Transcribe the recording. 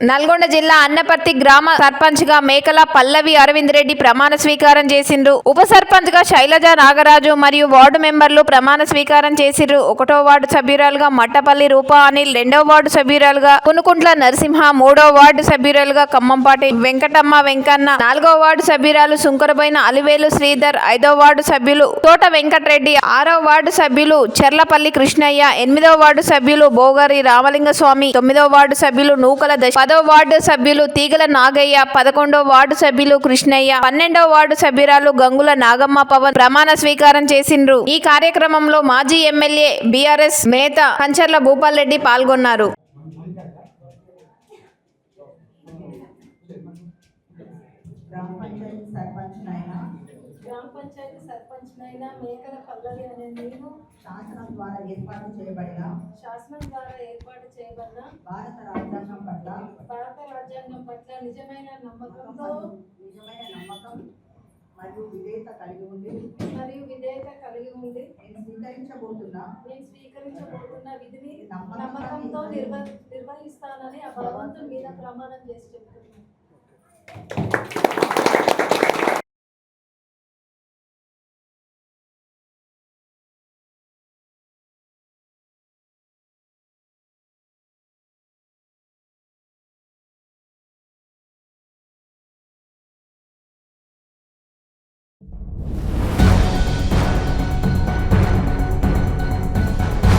నల్గొండ జిల్లా అన్నపర్తి గ్రామ సర్పంచ్గా మేకల పల్లవి అరవింద్ రెడ్డి ప్రమాణ స్వీకారం చేసిండ్రు. ఉప సర్పంచ్గా శైలజ నాగరాజు మరియు వార్డు మెంబర్లు ప్రమాణ స్వీకారం చేసిండ్రు. ఒకటో వార్డు సభ్యురాలుగా మట్టపల్లి రూపా అనిల్ రెండో వార్డు సభ్యురాలుగా కునుకుంట్ల నరసింహ మూడో వార్డు సభ్యురాలుగా కమ్మంపాటి వెంకటమ్మ వెంకన్న నాలుగో వార్డు సభ్యురాలు సుంకరబోయిన అలివేలు శ్రీధర్ ఐదో వార్డు సభ్యులు తోట వెంకటరెడ్డి ఆరో వార్డు సభ్యులు చెర్లపల్లి కృష్ణయ్య ఎనిమిదో వార్డు సభ్యులు బోగరి రామలింగ స్వామి తొమ్మిదో వార్డు సభ్యులు నూకల దశ పదో వార్డు సభ్యులు తీగల నాగయ్య పదకొండో వార్డు సభ్యులు కృష్ణయ్య పన్నెండో వార్డు సభ్యురాలు గంగుల నాగమ్మ పవన్ ప్రమాణ స్వీకారం చేసిండ్రు. ఈ కార్యక్రమంలో మాజీ ఎమ్మెల్యే బీఆర్ఎస్ నేత కంచర్ల భూపాల్ రెడ్డి పాల్గొన్నారు. గ్రామ పంచాయతీ సర్పంచ్ అయినా గ్రామ పంచాయతీ సర్పంచ్నైనా మేకల పల్లవి అనే నేను శాసనం ద్వారా ఏర్పాటు చేయబడిన శాసనం ద్వారా ఏర్పాటు చేయబడిన భారత రాజ్యాంగం పట్ల భారత రాజ్యాంగం పట్ల నిజమైన నమ్మకంతో నిజమైన నమ్మకం మరియు విధేయత కలిగి ఉండి మరియు విధేయత కలిగి ఉండి నేను స్వీకరించబోతున్న నేను స్వీకరించబోతున్న విధిని నమ్మకంతో నిర్వ నిర్వహిస్తానని ఆ భగవంతుని మీద ప్రమాణం చేసి చెప్తున్నాను.